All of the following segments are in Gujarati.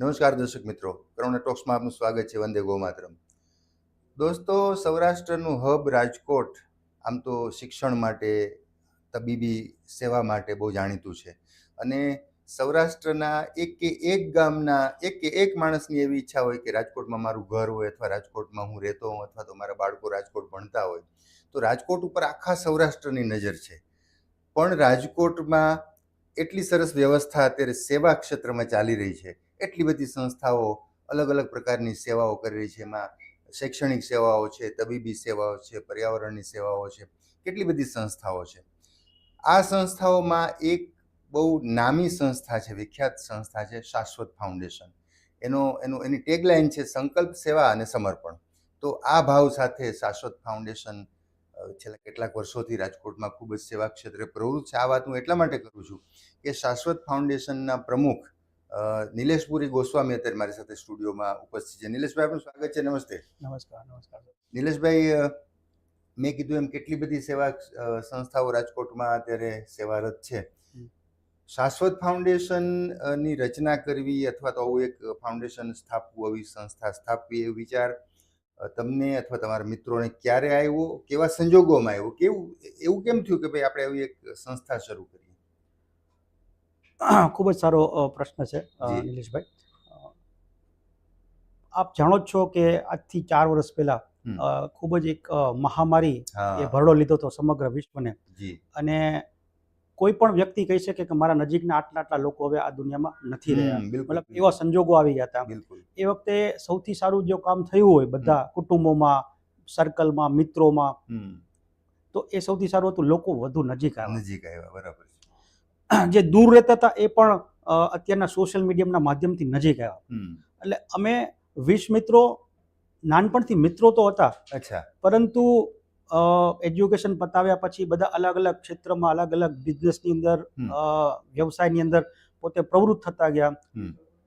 નમસ્કાર દર્શક મિત્રો. કરુણા ટોક્સમાં આપનું સ્વાગત છે. વંદે ગોમાતરમ. દોસ્તો, સૌરાષ્ટ્રનું હબ રાજકોટ આમ તો શિક્ષણ માટે, તબીબી સેવા માટે બહુ જાણીતું છે. અને સૌરાષ્ટ્રના એક કે એક ગામના, એક કે એક માણસની એવી ઈચ્છા હોય કે રાજકોટમાં મારું ઘર હોય અથવા રાજકોટમાં હું રહેતો હોઉં અથવા તો મારા બાળકો રાજકોટ ભણતા હોય, તો રાજકોટ ઉપર આખા સૌરાષ્ટ્રની નજર છે. પણ રાજકોટમાં એટલી સરસ વ્યવસ્થા અત્યારે સેવા ક્ષેત્રમાં ચાલી રહી છે એટલી બધી સંસ્થાઓ અલગ અલગ પ્રકારની સેવાઓ કરી રહી છે. એમાં શૈક્ષણિક સેવાઓ છે, તબીબી સેવાઓ છે, પર્યાવરણની સેવાઓ છે, કેટલી બધી સંસ્થાઓ છે. આ સંસ્થાઓમાં એક બહુ નામી સંસ્થા છે, વિખ્યાત સંસ્થા છે, શાશ્વત ફાઉન્ડેશન. એનો, એનું, એની ટેગલાઇન છે, સંકલ્પ, સેવા અને સમર્પણ. તો આ ભાવ સાથે શાશ્વત ફાઉન્ડેશન છેલ્લા કેટલાક વર્ષોથી રાજકોટમાં ખૂબ જ સેવા ક્ષેત્રે પ્રવૃત્ત છે. આ વાત હું એટલા માટે કરું છું કે શાશ્વત ફાઉન્ડેશનના પ્રમુખ નિલેશપુરી ગોસ્વામી અત્યારે મારી સાથે સ્ટુડિયોમાં ઉપસ્થિત છે. નિલેશભાઈ આપનું સ્વાગત છે. નમસ્તે. નમસ્કાર નમસ્કાર નિલેશભાઈ મેં કીધું એમ કેટલી બધી સેવા સંસ્થાઓ રાજકોટમાં અત્યારે સેવારત છે. શાશ્વત ફાઉન્ડેશનની રચના કરવી અથવા તો આવું એક ફાઉન્ડેશન સ્થાપવું આવી સંસ્થા સ્થાપવી એ વિચાર તમને અથવા તમારા મિત્રોને ક્યારે આવ્યો કેવા સંજોગોમાં આવ્યો કેવું એવું કેમ થયું કે ભાઈ આપણે આવી એક સંસ્થા શરૂ કરીએ ખૂબ જ સારો પ્રશ્ન છે નિલેશભાઈ આપ જાણો જ છો કે આજથી ચાર વર્ષ પહેલા. ખૂબ જ એક મહામારી એ ભરડો લીધો હતો સમગ્ર વિશ્વને. અને કોઈ પણ વ્યક્તિ કહી શકે કે મારા નજીકના આટલા આટલા લોકો હવે આ દુનિયામાં નથી રહ્યા. મતલબ એવા સંજોગો આવી ગયા હતા. એ વખતે સૌથી સારું જો કામ થયું હોય બધા કુટુંબોમાં સર્કલમાં મિત્રોમાં તો એ સૌથી સારું હતું લોકો વધુ નજીક આવ્યા. નજીક આવ્યા બરાબર જે દૂર રહેતા હતા એ પણ અત્યારના સોશિયલ મીડિયાના માધ્યમથી નજીક આવ્યા. એટલે અમે વીસ મિત્રો નાનપણથી મિત્રો તો હતા. અચ્છા. પરંતુ એજ્યુકેશન પતાવ્યા પછી બધા અલગ અલગ ક્ષેત્રમાં અલગ અલગ બિઝનેસની અંદર વ્યવસાયની અંદર પોતે પ્રવૃત્ત થતા ગયા.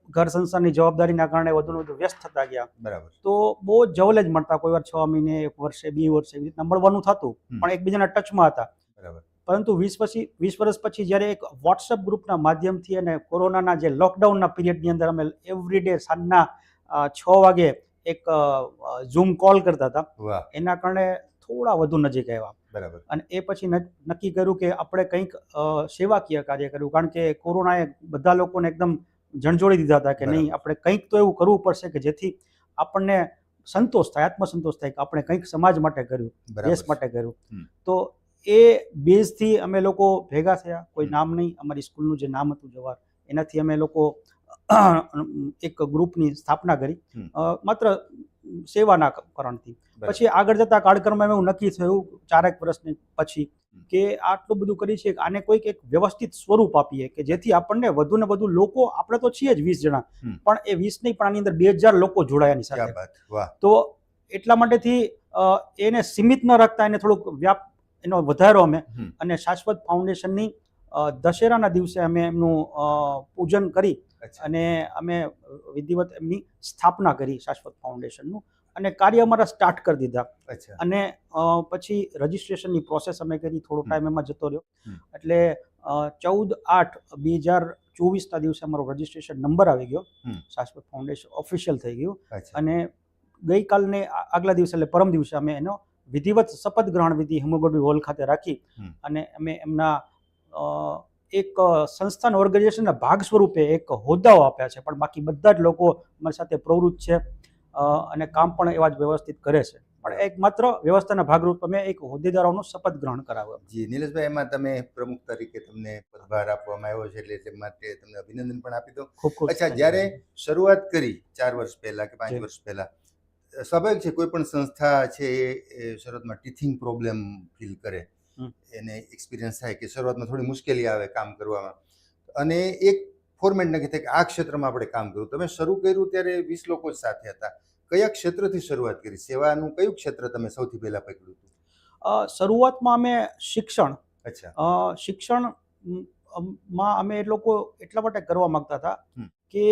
ઘર સંસારની જવાબદારીના કારણે વધુ વધુ વ્યસ્ત થતા ગયા. બરાબર. તો બહુ જવલે જ મળતા. કોઈ વાર છ મહિને એક વર્ષે બે વર્ષે એવી રીતના મળવાનું થતું. પણ એકબીજાના ટચમાં હતા. બરાબર. પરંતુ વીસ પછી વીસ વર્ષ પછી જ્યારે એક વોટ્સઅપ ગ્રુપના માધ્યમથી અને કોરોનાના જે લોકડાઉનના પિરિયડની અંદર અમે એવરીડે સાંજના છ વાગે એક ઝૂમ કોલ કરતા હતા. એના કારણે થોડા વધુ નજીક આવ્યા. બરાબર. અને એ પછી નક્કી કર્યું કે આપણે કંઈક સેવાકીય કાર્ય કર્યું કારણ કે કોરોનાએ બધા લોકોને એકદમ જણજોડી દીધા હતા કે નહીં આપણે કંઈક તો એવું કરવું પડશે કે જેથી આપણને સંતોષ થાય આત્મસંતોષ થાય કે આપણે કંઈક સમાજ માટે કર્યું દેશ માટે કર્યું. તો એ બેઝથી અમે લોકો ભેગા થયા. કોઈ નામ નહીં અમારી સ્કૂલનું જે નામ હતું જવાહર એનાથી અમે લોકો એક ગ્રુપની સ્થાપના કરી. માત્ર સેવાના કારણથી. પછી આગળ જતા કાળક્રમમાં એવું નક્કી થયું ચારેક વર્ષની પછી કે આટલું બધું કરી છે આને કોઈક એક વ્યવસ્થિત સ્વરૂપ આપીએ કે જેથી આપણને વધુ ને વધુ લોકો આપણે તો છીએ જ વીસ જણા પણ એ વીસ નહીં પણ આની અંદર બે હજાર લોકો જોડાયાની સાથે. તો એટલા માટેથી એને સીમિત ન રાખતા એને થોડુંક વ્યાપ એનો વધારો અમે અને શાશ્વત ફાઉન્ડેશનની દશેરાના દિવસે અમે એમનું પૂજન કરી અને અમે વિધિવત એમની સ્થાપના કરી શાશ્વત ફાઉન્ડેશનનું અને કાર્ય અમારા સ્ટાર્ટ કરી દીધા. અને પછી રજિસ્ટ્રેશનની પ્રોસેસ અમે કરી થોડો ટાઈમ એમાં જતો રહ્યો. એટલે ચૌદ આઠ બે હજાર ચોવીસના દિવસે અમારો રજિસ્ટ્રેશન નંબર આવી ગયો. શાશ્વત ફાઉન્ડેશન ઓફિશિયલ થઈ ગયું. અને ગઈકાલને આગલા દિવસે એટલે પરમ દિવસે અમે એનો વિધિવત શપથ ગ્રહણ વિધિ હિમોગ્લોબિન હોલ ખાતે રાખી અને અમે એમના એક સંસ્થાન ઓર્ગેનાઇઝેશનના ભાગ સ્વરૂપે એક હોદ્દાઓ આપ્યા છે. પણ બાકી બધા જ લોકો અમારી સાથે પ્રવૃત્ત છે અને કામ પણ એવા જ વ્યવસ્થિત કરે છે. પણ એક માત્ર વ્યવસ્થાના ભાગરૂપ અમે એક હોદ્દેદારોનું શપથ ગ્રહણ કરાવ્યો. જી નિલેશભાઈ એમાં તમે પ્રમુખ તરીકે તમને પદભાર આપવામાં આવ્યો છે એટલે તે માટે તમને અભિનંદન પણ આપી દો ખૂબ ખૂબ અચ્છા જ્યારે શરૂઆત કરી ચાર વર્ષ પહેલા કે પાંચ વર્ષ પહેલા સ્વાભાવિક છે કોઈ પણ સંસ્થા છે એ શરૂઆતમાં ટીથિંગ પ્રોબ્લેમ ફીલ કરે. એને એક્સપિરિયન્સ થાય કે શરૂઆતમાં થોડી મુશ્કેલી આવે કામ કરવામાં. અને એક ફોર્મેટ નક્કી થાય કે આ ક્ષેત્રમાં આપણે કામ કર્યું તમે શરૂ કર્યું ત્યારે વીસ લોકો જ સાથે હતા. કયા ક્ષેત્રથી શરૂઆત કરી? સેવાનું કયું ક્ષેત્ર તમે સૌથી પહેલા પકડ્યું હતું? શરૂઆતમાં અમે શિક્ષણ. અચ્છા. શિક્ષણમાં અમે એ લોકો એટલા માટે કરવા માંગતા હતા કે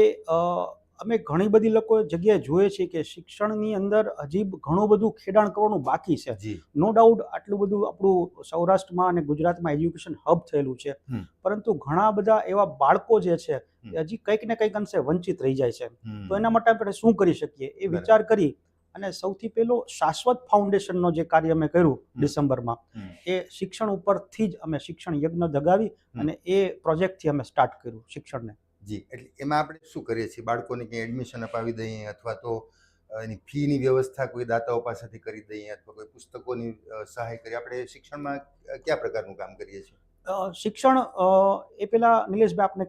અમે ઘણી બધી લોકો જગ્યાએ જોઈએ છીએ કે શિક્ષણની અંદર હજી ઘણું બધું ખેડાણ કરવાનું બાકી છે. નો ડાઉટ આટલું બધું આપણું સૌરાષ્ટ્રમાં અને ગુજરાતમાં એજ્યુકેશન હબ થયેલું છે. પરંતુ ઘણા બધા એવા બાળકો જે છે. હજી કંઈક ને કંઈક અંશે વંચિત રહી જાય છે. તો એના માટે આપણે શું કરી શકીએ? એ વિચાર કરી અને સૌથી પહેલો શાશ્વત ફાઉન્ડેશનનો જે કાર્ય અમે કર્યું ડિસેમ્બરમાં એ શિક્ષણ ઉપરથી જ અમે શિક્ષણ યજ્ઞ દગાવી અને એ પ્રોજેક્ટથી અમે સ્ટાર્ટ કર્યું શિક્ષણને. જી એટલે એમાં આપણે શું કરીએ છીએ? બાળકોને કંઈ એડમિશન અપાવી દઈએ અથવા તો એની ફીની વ્યવસ્થા કોઈ દાતાઓ પાસેથી કરી દઈએ અથવા કોઈ પુસ્તકોની સહાય કરી આપણે શિક્ષણમાં કયા પ્રકારનું કામ કરીએ છીએ? શિક્ષણ એ પેલા નિલેશભાઈ આપને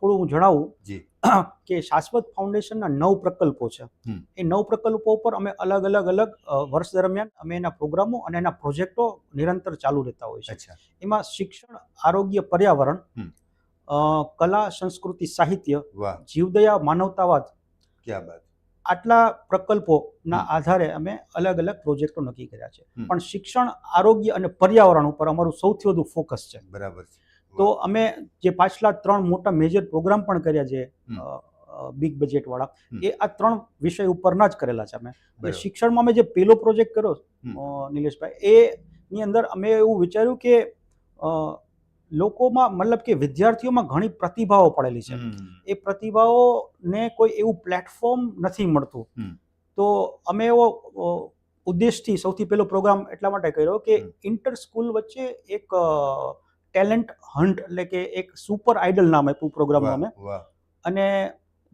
થોડું હું જણાવું જી. કે શાશ્વત ફાઉન્ડેશનના નવ પ્રકલ્પો છે. એ નવ પ્રકલ્પો ઉપર અમે અલગ અલગ અલગ વર્ષ દરમિયાન અમે એના પ્રોગ્રામો અને એના પ્રોજેક્ટો નિરંતર ચાલુ રહેતા હોય છે. એમાં શિક્ષણ આરોગ્ય પર્યાવરણ કલા સંસ્કૃતિ સાહિત્ય જીવદયા માનવતાવાદ ક્યાં બાત. આટલા પ્રકલ્પોના આધારે અમે અલગ અલગ પ્રોજેક્ટો નક્કી કર્યા છે. પણ શિક્ષણ આરોગ્ય અને પર્યાવરણ ઉપર અમારું સૌથી વધુ ફોકસ છે. બરાબર તો અમે જે પાછલા ત્રણ મોટા મેજર પ્રોગ્રામ પણ કર્યા છે બિગ બજેટ વાળા એ આ ત્રણ વિષય ઉપરના જ કરેલા છે અમે. શિક્ષણમાં અમે જે પેલો પ્રોજેક્ટ કર્યો નિલેશભાઈ એની અંદર અમે એવું વિચાર્યું કે લોકોમાં મતલબ કે વિદ્યાર્થીઓમાં ઘણી પ્રતિભાઓ પડેલી છે. એ પ્રતિભાઓને કોઈ એવું પ્લેટફોર્મ નથી મળતું. તો અમે એવો ઉદ્દેશથી સૌથી પહેલો પ્રોગ્રામ એટલા માટે કર્યો કે ઇન્ટર સ્કૂલ વચ્ચે એક ટેલેન્ટ હન્ટ એટલે કે એક સુપર આઇડલ નામ આપ્યું પ્રોગ્રામ અમે અને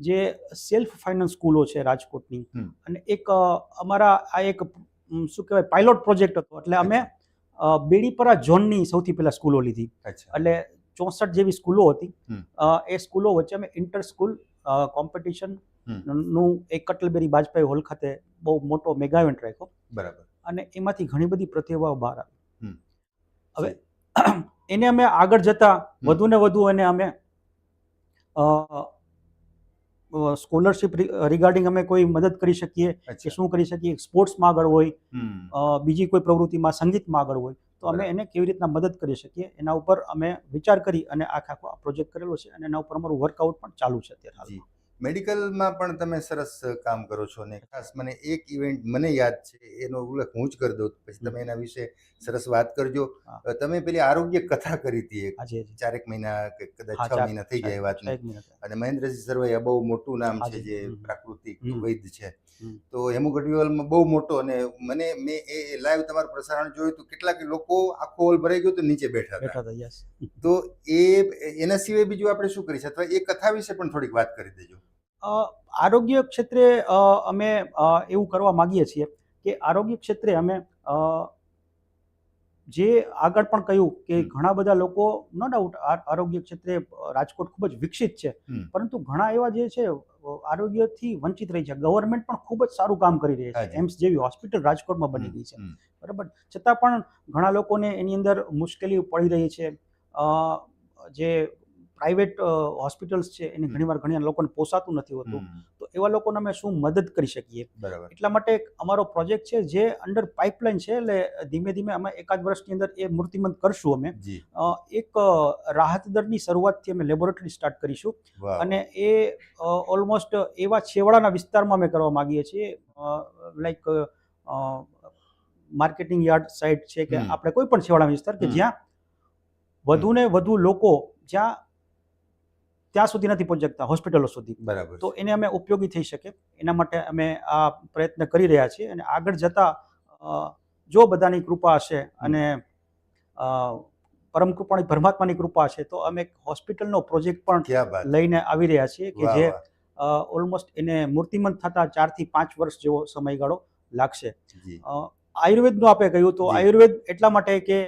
જે સેલ્ફ ફાઇનાન્સ સ્કૂલો છે રાજકોટની. અને એક અમારા આ એક શું કહેવાય પાયલોટ પ્રોજેક્ટ હતો. એટલે અમે બેડીપરા ઝોનની સૌથી પહેલા સ્કૂલો લીધી. એટલે ચોસઠ જેવી સ્કૂલો હતી. એ સ્કૂલો વચ્ચે અમે ઇન્ટર સ્કૂલ કોમ્પિટિશનનું એક કટલબેરી બાજપાઈ હોલ ખાતે બહુ મોટો મેગા ઇવેન્ટ રાખ્યો. બરાબર. અને એમાંથી ઘણી બધી પ્રતિભાઓ બહાર આવી. હવે એને અમે આગળ જતા વધુ ને વધુ એને અમે સ્કોલરશિપ રિગાર્ડિંગ અમે કોઈ મદદ કરી શકીએ કે શું કરી શકીએ સ્પોર્ટ્સમાં આગળ હોય બીજી કોઈ પ્રવૃત્તિમાં સંગીતમાં આગળ હોય તો અમે એને કેવી રીતના મદદ કરી શકીએ એના ઉપર અમે વિચાર કરી અને આખા આખો પ્રોજેક્ટ કરેલો છે અને એના ઉપર અમારું વર્કઆઉટ પણ ચાલુ છે અત્યારે હાલ જી. મેડિકલમાં પણ તમે સરસ કામ કરો છો ને ખાસ મને એક ઇવેન્ટ મને યાદ છે એનો ઉલ્લેખ હું જ કરી દઉં. પછી તમે એના વિશે સરસ વાત કરજો. તમે પેલી આરોગ્ય કથા કરી હતી એક. ચારેક મહિના કે કદાચ છ મહિના થઈ ગયા મિનિટ અને મહેન્દ્રસિંહ સરવૈયા બહુ મોટું નામ છે જે પ્રાકૃતિક. વૈદ્ય છે. તો હેમુ ગઢવીવાલમાં બહુ મોટો અને મને મેં એ લાઈવ તમારું પ્રસારણ જોયું તો કેટલાક લોકો આખો હોલ ભરાઈ ગયો તો નીચે બેઠા હતા. તો એ એના સિવાય બીજું આપણે શું કરી શકીએ અથવા એ કથા વિશે પણ થોડીક વાત કરી દેજો. આરોગ્ય ક્ષેત્રે અમે એવું કરવા માંગીએ છીએ કે આરોગ્ય ક્ષેત્રે અમે જે આગળ પણ કહ્યું કે ઘણા બધા લોકો નો ડાઉટ આરોગ્ય ક્ષેત્રે રાજકોટ ખૂબ જ વિકસિત છે. પરંતુ ઘણા એવા જે છે આરોગ્યથી વંચિત રહી છે. ગવર્મેન્ટ પણ ખૂબ જ સારું કામ કરી રહી છે. એમ્સ જેવી હોસ્પિટલ રાજકોટમાં બની ગઈ છે. બરાબર? છતાં પણ ઘણા લોકોને એની અંદર મુશ્કેલી પડી રહી છે. જે પ્રાઇવેટ હોસ્પિટલ્સ છે એને ઘણીવાર ઘણી લોકોને પોસાતું નથી હોતું. એવા લોકોને અમે શું મદદ કરી શકીએ? બરાબર. એટલા માટે અમારો પ્રોજેક્ટ છે જે અંડર પાઇપલાઇન છે એટલે ધીમે ધીમે અમે એકાદ વર્ષની અંદર એ મૂર્તિમંત કરશું અમે. એક રાહત દરની શરૂઆતથી અમે લેબોરેટરી સ્ટાર્ટ કરીશું. અને એ ઓલમોસ્ટ એવા છેવાડાના વિસ્તારમાં અમે કરવા માંગીએ છીએ. લાઈક માર્કેટિંગ યાર્ડ સાઇટ છે કે આપણે કોઈ પણ છેવાડા વિસ્તાર કે જ્યાં જ્યાં વધુને વધુ લોકો જ્યાં ત્યાં સુધી નથી પહોંચી શકતા હોસ્પિટલો સુધી. બરાબર તો એને અમે ઉપયોગી થઈ શકે. એના માટે અમે આ પ્રયત્ન કરી રહ્યા છીએ અને આગળ જતા જો બધાની કૃપા હશે અને પરમ કૃપાની પરમાત્માની કૃપા છે તો અમે એક હોસ્પિટલનો પ્રોજેક્ટ પણ લઈને આવી રહ્યા છીએ કે જે ઓલમોસ્ટ એને મૂર્તિમંત થતા ચારથી પાંચ વર્ષ જેવો સમયગાળો લાગશે. આયુર્વેદનું આપે કહ્યું તો આયુર્વેદ એટલા માટે કે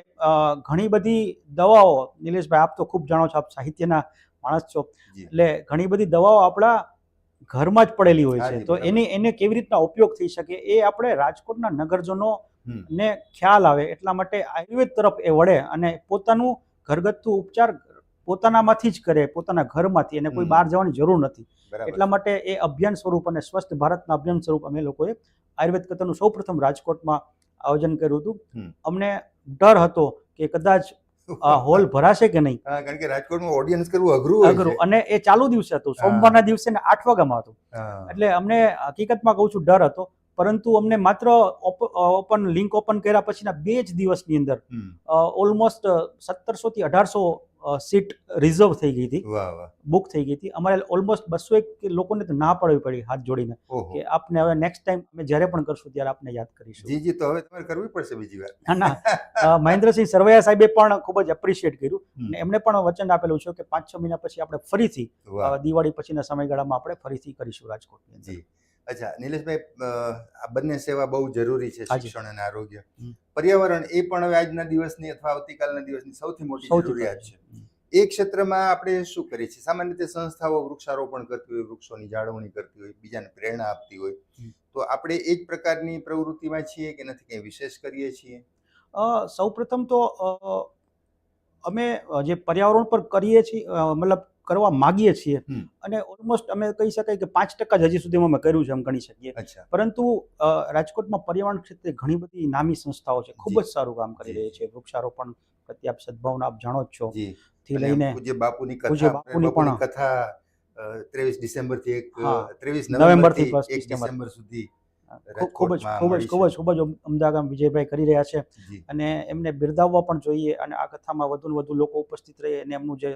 ઘણી બધી દવાઓ નિલેશભાઈ આપ તો ખૂબ જાણો છો આપ સાહિત્યના માણસ છો. એટલે ઘણી બધી દવાઓ આપણા ઘરમાં જ પડેલી હોય છે. તો એની એને કેવી રીતના ઉપયોગ થઈ શકે એ આપણે રાજકોટના નગરજનો ને ખ્યાલ આવે. એટલા માટે આયુર્વેદ તરફ એ વળે અને પોતાનું ઘરગથ્થુ ઉપચાર પોતાનામાંથી જ કરે પોતાના ઘરમાંથી. એને કોઈ બહાર જવાની જરૂર નથી. એટલા માટે એ અભિયાન સ્વરૂપ અને સ્વસ્થ ભારતના અભિયાન સ્વરૂપ અમે લોકોએ આયુર્વેદ કથાનું સૌપ્રથમ રાજકોટમાં આયોજન કર્યું હતું. અમને ડર હતો કે કદાચ હોલ ભરાશે કે નહીં? કારણ કે રાજકોટમાં ઓડિયન્સ કરવું અઘરું અઘરું. અને એ ચાલુ દિવસે હતું. સોમવારના દિવસે ને આઠ વાગ્યામાં હતું. એટલે અમને હકીકતમાં કહું છું ડર હતો. પરંતુ અમને માત્ર ઓપન લિંક ઓપન કર્યા પછીના બે જ દિવસની અંદર. ઓલમોસ્ટ સત્તરસો થી અઢારસો સીટ રિઝર્વ થઈ ગઈ હતી. બુક થઈ ગઈ હતી. અમારે ઓલમોસ્ટ બસો એક લોકોને તો ના પાડવી પડી હાથ જોડીને કે આપને હવે નેક્સ્ટ ટાઈમ અમે જ્યારે પણ કરશું ત્યારે આપને યાદ કરીશું. જી જી તો હવે તમારે કરવી પડશે બીજી વાર. ના ના. મહેન્દ્રસિંહ સરવૈયા સાહેબે પણ ખૂબ જ એપ્રિશિએટ કર્યું. અને એમણે પણ વચન આપેલું છે કે પાંચ છ મહિના પછી આપણે ફરીથી દિવાળી પછીના સમયગાળામાં આપણે ફરીથી કરીશું રાજકોટની અંદર. જી. અચ્છા નિલેશભાઈ આ બંને સેવા બહુ જરૂરી છે. શિક્ષણ અને આરોગ્ય. પર્યાવરણ એ પણ હવે આજના દિવસની અથવા આવતીકાલના દિવસની સૌથી મોટી જરૂરિયાત છે. એ ક્ષેત્રમાં આપણે શું કરીએ છીએ? સામાન્ય રીતે સંસ્થાઓ વૃક્ષારોપણ કરતી હોય વૃક્ષોની જાળવણી કરતી હોય બીજાને પ્રેરણા આપતી હોય. તો આપણે એ જ પ્રકારની પ્રવૃત્તિમાં છીએ કે નથી કંઈ વિશેષ કરીએ છીએ? અ, સૌપ્રથમ તો અમે જે પર્યાવરણ પર કરીએ છીએ મતલબ કરવા માગીએ છીએ. અને ઓલમોસ્ટ અમે કહી શકાય કે પાંચ ટકા જ હજી સુધીમાં અમે કર્યું છે એમ ગણી શકીએ. પરંતુ રાજકોટમાં પર્યાવરણ ક્ષેત્રે ઘણી બધી નામી સંસ્થાઓ છે. ખૂબ જ સારું કામ કરી. રહી છે. વૃક્ષારોપણ પ્રત્યે આપ સદભાવના આપ જાણો જ છો. થી લઈને પૂજ્ય બાપુની કથા બાપુની બાપુની પણ- કથા ત્રેવીસ ડિસેમ્બરથી એક. ત્રેવીસ નવેમ્બરથી એક ડિસેમ્બર. સુધી ખૂબ જ ખૂબ જ ખૂબ જ ખૂબ જ અમદાવાદ વિજયભાઈ કરી રહ્યા છે. અને એમને બિરદાવવા પણ જોઈએ અને આ કથામાં વધુ ને વધુ લોકો ઉપસ્થિત રહે અને એમનું જી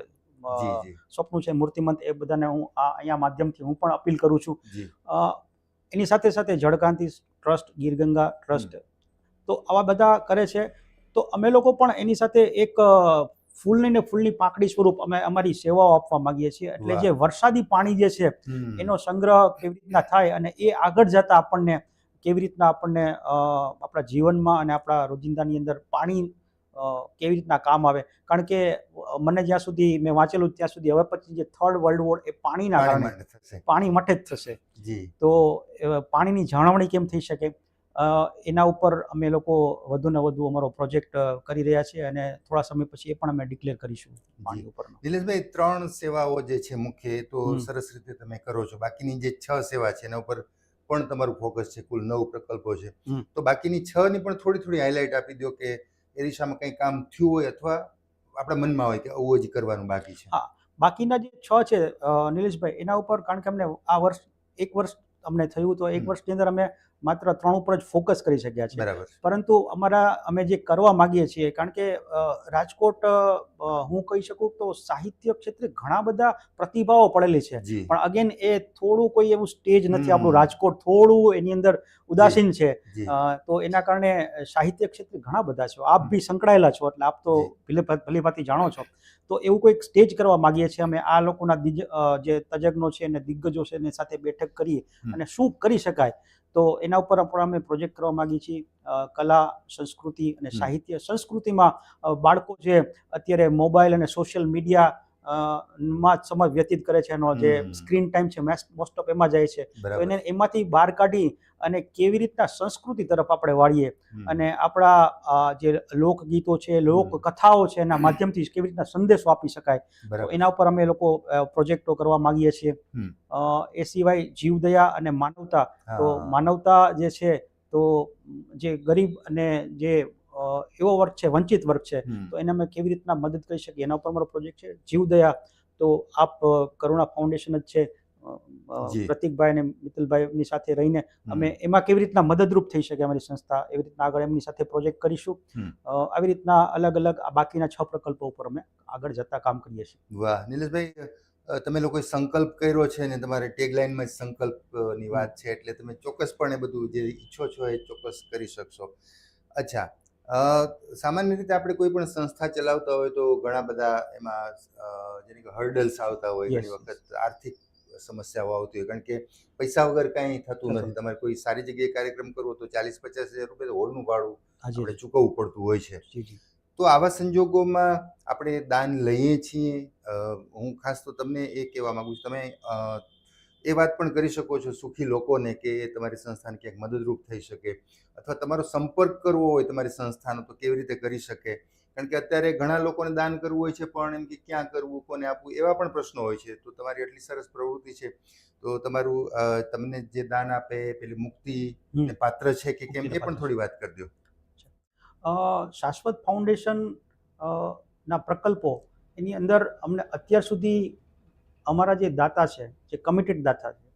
સ્વપ્ન છે મૂર્તિમંત એ બધાને હું આ અહીંયા માધ્યમથી હું પણ અપીલ કરું છું. એની સાથે સાથે જળકાંતિ ટ્રસ્ટ ગીરગંગા ટ્રસ્ટ તો આવા બધા કરે છે. તો અમે લોકો પણ એની સાથે એક ફૂલની ને ફૂલની પાંખડી સ્વરૂપ અમે અમારી સેવાઓ આપવા માંગીએ છીએ. એટલે જે વરસાદી પાણી જે છે એનો સંગ્રહ કેવી રીતના થાય અને એ આગળ જતા આપણને કેવી રીતના આપણને આપણા જીવનમાં અને આપણા રોજિંદાની અંદર પાણી કેવી રીતના કામ આવે? કારણ કે મને જ્યાં સુધી મેં વાંચેલું ત્યાં સુધી હવે પછી જે થર્ડ વર્લ્ડ વોર એ પાણીના પાણી કારણે થશે. પાણી માટે જ થશે. જી. તો પાણીની જાળવણી કેમ થઈ શકે? એના ઉપર અમે લોકો વધુ ને વધુ અમારો પ્રોજેક્ટ કરી રહ્યા છીએ અને થોડા સમય પછી એ પણ અમે ડિક્લેર કરીશું પાણી ઉપર દિલેશભાઈ ત્રણ સેવાઓ જે છે મુખ્ય એ તો સરસ રીતે તમે કરો છો. બાકીની જે છ સેવા છે એના ઉપર પણ તમારું ફોકસ છે. કુલ નવ પ્રકલ્પો છે. તો બાકીની છ ની પણ થોડી થોડી હાઇલાઇટ આપી દો કે એ દિશામાં કંઈ કામ થયું હોય અથવા આપણા મનમાં હોય કે આવું જ કરવાનું બાકી છે હા. બાકીના જે છ છે નિલેશભાઈ એના ઉપર કારણ કે અમને આ વર્ષ એક વર્ષ અમને થયું તો એક વર્ષની અંદર અમે માત્ર ત્રણ ઉપર જ ફોકસ કરી શક્યા છીએ પરંતુ અમારા અમે જે કરવા માંગીએ છીએ કારણ કે રાજકોટ હું કહી શકું તો સાહિત્ય ક્ષેત્રે ઘણા બધા પ્રતિભાઓ પડેલી છે. પણ અગેન એ થોડું કોઈ એવું સ્ટેજ નથી. આપણું રાજકોટ થોડું એની અંદર ઉદાસીન છે. તો એના કારણે સાહિત્ય ક્ષેત્રે ઘણા બધા છો. આપ બી સંકળાયેલા છો એટલે આપ તો ભલીભાતી ભલે જાણો છો. તો એવું કોઈક સ્ટેજ કરવા માંગીએ છીએ અમે આ લોકોના જે તજજ્ઞો છે અને દિગ્ગજો છે એની સાથે બેઠક કરીએ અને શું કરી શકાય? તો એના ઉપર પણ અમે પ્રોજેક્ટ કરવા માંગીએ છીએ. કલા સંસ્કૃતિ અને સાહિત્ય. સંસ્કૃતિમાં બાળકો જે અત્યારે મોબાઈલ અને સોશિયલ મીડિયા માં જ સમય વ્યતીત કરે છે એનો જે સ્ક્રીન ટાઈમ છે મોસ્ટ ઓફ એમાં જાય છે. તો એને એમાંથી બહાર કાઢી અને કેવી રીતના સંસ્કૃતિ તરફ આપણે વાળીએ અને આપણા જે લોકગીતો છે લોક કથાઓ છે એના માધ્યમથી કેવી રીતના સંદેશો આપી શકાય. તો એના ઉપર અમે લોકો પ્રોજેક્ટો કરવા માંગીએ છીએ. એ સિવાય જીવદયા અને માનવતા. તો માનવતા જે છે તો જે ગરીબ અને જે એવો વર્ગ છે વંચિત વર્ગ છે તો એને અમે કેવી રીતના મદદ કરી શકીએ? એના ઉપર મારો પ્રોજેક્ટ છે જીવદયા તો આપ કરુણા ફાઉન્ડેશન જ છે. પ્રતિકભાઈ અને મિતુલભાઈની સાથે રહીને અમે એમાં કેવી રીતના મદદરૂપ થઈ શકે અમારી સંસ્થા? એવી રીતના આગળ એમની સાથે પ્રોજેક્ટ કરીશું. આવી રીતના અલગ અલગ બાકીના છ પ્રકલ્પો ઉપર અમે આગળ જતા કામ કરીએ છીએ. વાહ નિલેશભાઈ તમે લોકોએ સંકલ્પ કર્યો છે ને તમારે ટેગલાઇનમાં જ સંકલ્પની વાત છે એટલે તમે ચોક્કસપણે બધું જે ઈચ્છો છો એ ચોક્કસ કરી શકશો. અચ્છા સામાન્ય રીતે આપણે કોઈ પણ સંસ્થા ચલાવતા હોય તો ઘણા બધા એમાં જેને કે હર્ડલ્સ આવતા હોય ઘણી વખત આર્થિક સમસ્યાઓ આવતી હોય. કારણ કે પૈસા વગર કાંઈ થતું નથી. તમારે કોઈ સારી જગ્યાએ કાર્યક્રમ કરવો તો ચાલીસ પચાસ હજાર રૂપિયા હોલનું ભાડું આપણે ચૂકવવું પડતું હોય છે. તો આવા સંજોગોમાં આપણે દાન લઈએ છીએ. હું ખાસ તો તમને એ કહેવા માગું છું. તમે એ વાત પણ કરી શકો છો સુખી લોકોને કે એ તમારી સંસ્થાને ક્યાંક મદદરૂપ થઈ શકે અથવા તમારો સંપર્ક કરવો હોય તમારી સંસ્થાનો તો કેવી રીતે કરી શકે? કારણ કે અત્યારે ઘણા લોકોને દાન કરવું હોય છે પણ એમ કે ક્યાં કરવું કોને આપવું એવા પણ પ્રશ્નો હોય છે. તો તમારી એટલી સરસ પ્રવૃત્તિ છે. તો તમારું તમને જે દાન આપે પેલી મુક્તિ પાત્ર છે કે કેમ એ પણ થોડી વાત કરી દો. શાશ્વત ફાઉન્ડેશન ના પ્રકલ્પો એની અંદર અમને અત્યાર સુધી અમારા જે દાતા છે જે કમિટેડ દાતા છે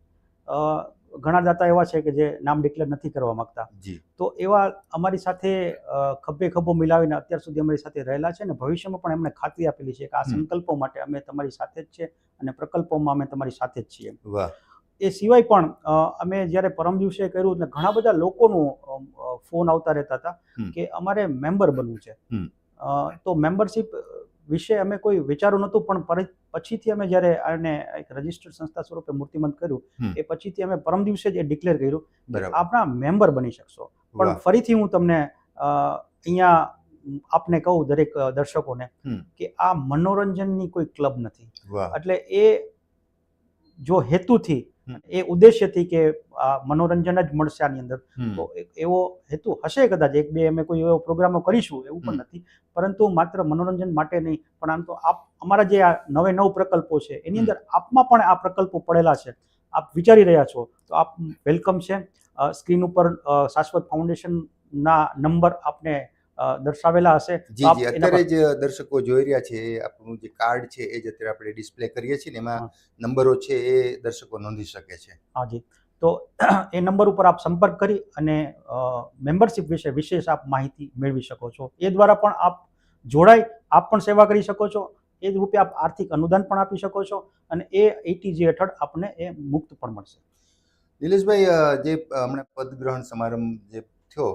ઘણા દાતા એવા છે કે જે નામ ડિક્લેર નથી કરવા માંગતા. તો એવા અમારી સાથે ખભે ખભો મિલાવીને અત્યાર સુધી અમારી સાથે રહેલા છે અને ભવિષ્યમાં પણ એમણે ખાતરી આપેલી છે કે આ સંકલ્પો માટે અમે તમારી સાથે જ છે અને પ્રકલ્પોમાં અમે તમારી સાથે જ છીએ એ સિવાય પણ અમે જ્યારે પરમ દિવસે કર્યું એટલે ઘણા બધા લોકોનું ફોન આવતા રહેતા હતા કે અમારે મેમ્બર બનવું છે. તો મેમ્બરશિપ વિશે અમે કોઈ વિચારું નહોતું પણ પછીથી અમે જ્યારે આને એક રજિસ્ટર્ડ સંસ્થા સ્વરૂપે મૂર્તિમંત કર્યું એ પછીથી અમે પરમ દિવસે જ એ ડિક્લેર કર્યું કે આપણા મેમ્બર બની શકશો. પણ ફરીથી હું તમને અહીંયા આપને કહું દરેક દર્શકોને કે આ મનોરંજનની કોઈ ક્લબ નથી. એટલે એ જો હેતુથી. એ ઉદ્દેશ્યથી કે મનોરંજન જ મળશે આની અંદર. તો એવો હેતુ હશે કદાચ એક બે અમે કોઈ એવો પ્રોગ્રામો કરીશું એવું પણ નથી. પરંતુ માત્ર મનોરંજન માટે નહીં પણ આમ તો આપ અમારા જે આ નવે નવ પ્રકલ્પો છે એની અંદર આપમાં પણ આ પ્રકલ્પો પડેલા છે. આપ વિચારી રહ્યા છો તો આપ વેલકમ છે. સ્ક્રીન ઉપર શાશ્વત ફાઉન્ડેશનના નંબર આપને દર્શાવેલા હશે જી જી. અત્યારે જે જ દર્શકો જોઈ રહ્યા છે આપણું જે કાર્ડ છે એ જ અત્યારે આપણે ડિસ્પ્લે કરીએ છીએ ને એમાં નંબરો છે એ દર્શકો નોંધી શકે છે. હાજી તો એ નંબર ઉપર આપ સંપર્ક કરી અને મેમ્બરશિપ વિશે વિશેષ આપ માહિતી મેળવી શકો છો. એ દ્વારા પણ આપ જોડાઈ આપ પણ સેવા કરી શકો છો. એ જ રૂપે આપ આર્થિક અનુદાન પણ આપી શકો છો અને એ એટીજી હેઠળ આપને એ મુક્ત પણ મળશે. નિલેશભાઈ જે હમણાં પદગ્રહણ સમારંભ જે થયો.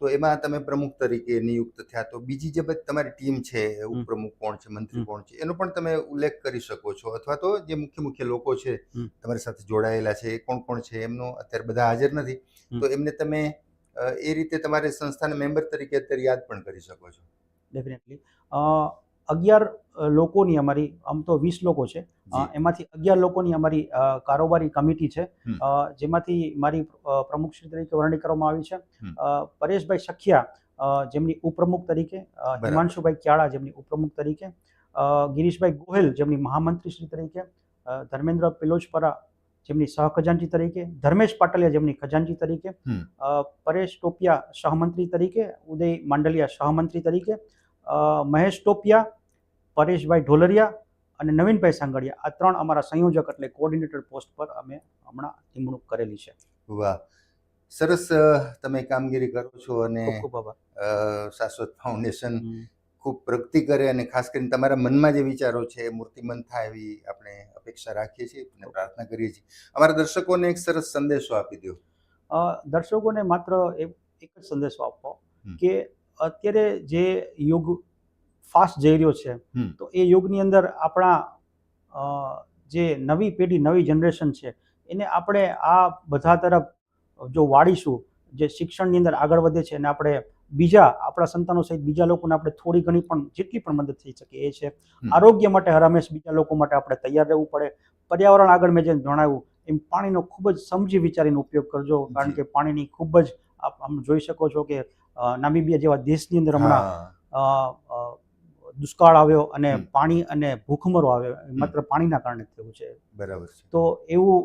તો એમાં તમે પ્રમુખ તરીકે નિયુક્ત થયા. તો બીજી જે તમારી ટીમ છે ઉપપ્રમુખ કોણ છે મંત્રી કોણ છે એનો પણ તમે ઉલ્લેખ કરી શકો છો. અથવા તો જે મુખ્ય મુખ્ય લોકો છે તમારી સાથે જોડાયેલા છે એ કોણ કોણ છે એમનો અત્યારે બધા હાજર નથી. તો એમને તમે એ રીતે તમારી સંસ્થાના મેમ્બર તરીકે અત્યારે યાદ પણ કરી શકો છો. ડેફિનેટલી અગિયાર લોકોની અમારી આમ તો વીસ લોકો છે એમાંથી અગિયાર લોકોની અમારી કારોબારી કમિટી છે જેમાંથી મારી પ્રમુખશ્રી તરીકે વરણી કરવામાં આવી છે પરેશભાઈ સખિયા જેમની ઉપપ્રમુખ તરીકે હિમાંશુભાઈ ક્યાળા જેમની ઉપપ્રમુખ તરીકે ગિરીશભાઈ ગોહિલ જેમની મહામંત્રીશ્રી તરીકે ધર્મેન્દ્ર પિલોજપરા જેમની સહખજાનજી તરીકે ધર્મેશ પાટલિયા જેમની ખજાનજી તરીકે પરેશ ટોપિયા સહમંત્રી તરીકે ઉદય માંડલિયા સહમંત્રી તરીકે મહેશ ટોપિયા પરેશભાઈ ઢોલરિયા અને નવીનભાઈ સાંગડિયા. આ ત્રણ અમારા સંયોજક એટલે કોઓર્ડિનેટર પોસ્ટ પર અમે હમણાં નિમણૂક કરેલી છે. વાહ. સરસ તમે કામગીરી કરો છો અને શાશ્વત ફાઉન્ડેશન ખૂબ પ્રગતિ કરે અને ખાસ કરીને તમારા મનમાં જે વિચારો છે એ મૂર્તિમંત થાય એવી આપણે અપેક્ષા રાખીએ છીએ અને પ્રાર્થના કરીએ છીએ. અમારા દર્શકોને એક સરસ સંદેશો આપી દો દર્શકોને માત્ર એક જ સંદેશો આપવો કે અત્યારે જે યુગ ફાસ્ટ જઈ રહ્યો છે તો એ યુગની અંદર આપણા જે નવી પેઢી નવી જનરેશન છે એને આપણે આ બધા તરફ જો વાળીશું જે શિક્ષણની અંદર આગળ વધે છે અને આપણે બીજા આપણા સંતાનો સહિત બીજા લોકોને આપણે થોડી ઘણી પણ જેટલી પણ મદદ થઈ શકે એ છે. આરોગ્ય માટે હરહંમેશ બીજા લોકો માટે આપણે તૈયાર રહેવું પડે. પર્યાવરણ આગળ મેં જેમ જણાવ્યું એમ પાણીનો ખૂબ જ સમજી વિચારીને ઉપયોગ કરજો કારણ કે પાણીની ખૂબ જ આમ જોઈ શકો છો કે નામીબિયા જેવા દેશની અંદર હમણાં દુષ્કાળ આવ્યો અને પાણી અને ભૂખમરો આવ્યો માત્ર પાણીના કારણે થયું છે. બરાબર છે. તો એવું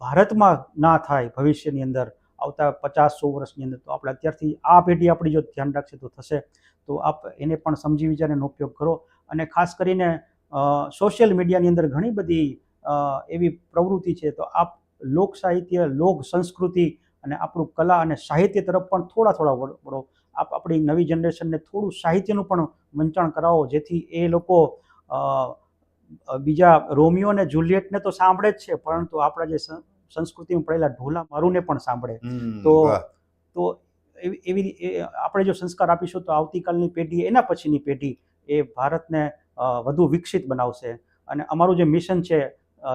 ભારતમાં ના થાય ભવિષ્યની અંદર આવતા પચાસ સો વર્ષની અંદર તો આપણે અત્યારથી આ પેઢી આપણી જો ધ્યાન રાખશે તો થશે. તો આપ એને પણ સમજી વિચારીને ઉપયોગ કરો અને ખાસ કરીને સોશિયલ મીડિયાની અંદર ઘણી બધી એવી પ્રવૃત્તિ છે તો આપ લોક સાહિત્ય લોક સંસ્કૃતિ અને આપણું કલા અને સાહિત્ય તરફ પણ થોડા થોડા વળ- આપ આપણી નવી જનરેશનને થોડું સાહિત્યનું પણ વંચાણ કરાવો જેથી એ લોકો બીજા રોમિયો અને જુલિયટને તો સાંભળે જ છે પરંતુ આપણા જે સંસ્કૃતિમાં પડેલા ઢોલા મારુને પણ સાંભળે. તો તો એવી આપણે જો સંસ્કાર આપીશું તો આવતીકાલની પેઢી એના પછીની પેઢી એ ભારતને વધુ વિકસિત બનાવશે. અને અમારું જે મિશન છે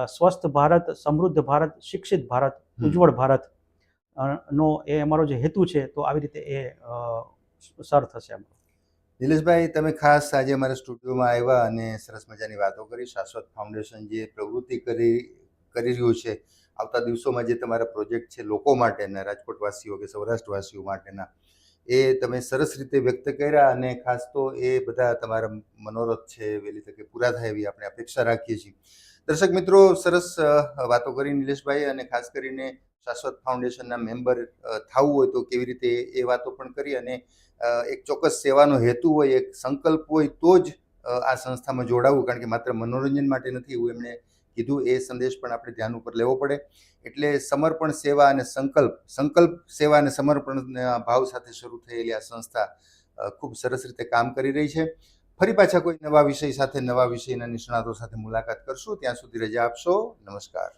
સ્વસ્થ ભારત સમૃદ્ધ ભારત શિક્ષિત ભારત. ઉજ્જવળ ભારત નો એ અમારો જે હેતુ છે, તો આવી રીતે એ સર થશે અમારો. નિલેશભાઈ તમે ખાસ આજે અમારા સ્ટુડિયોમાં આવ્યા અને સરસ મજાની વાતો કરી. શાશ્વત ફાઉન્ડેશન જે પ્રવૃત્તિ કરી કરી રહ્યું છે, આવતા દિવસોમાં જે તમારા પ્રોજેક્ટ છે, લોકો માટેના, રાજકોટવાસીઓ કે સૌરાષ્ટ્રવાસીઓ માટેના, એ તમે સરસ રીતે વ્યક્ત કર્યા અને ખાસ તો એ બધા તમારા મનોરથ છે, વહેલી તકે પૂરા થાય એવી આપણે અપેક્ષા રાખીએ છીએ. દર્શક મિત્રો, સરસ વાતો કરી નિલેશભાઈ અને ખાસ કરીને શાશ્વત ફાઉન્ડેશનના મેમ્બર થવું હોય તો કેવી રીતે એ વાતો પણ કરી અને એક ચોક્કસ સેવાનો હેતુ હોય, એક સંકલ્પ હોય તો જ આ સંસ્થામાં જોડાવવું કારણ કે માત્ર મનોરંજન માટે નથી એવું એમણે કીધું. એ સંદેશ પણ આપણે ધ્યાન ઉપર લેવો પડે. એટલે સમર્પણ સેવા અને સંકલ્પ સંકલ્પ સેવા અને સમર્પણના ભાવ સાથે શરૂ થયેલી આ સંસ્થા ખૂબ સરસ રીતે કામ કરી રહી છે. ફરી પાછા કોઈ નવા વિષય સાથે, નવા વિષયના નિષ્ણાતો સાથે મુલાકાત કરશું. ત્યાં સુધી રજા આપશો. નમસ્કાર.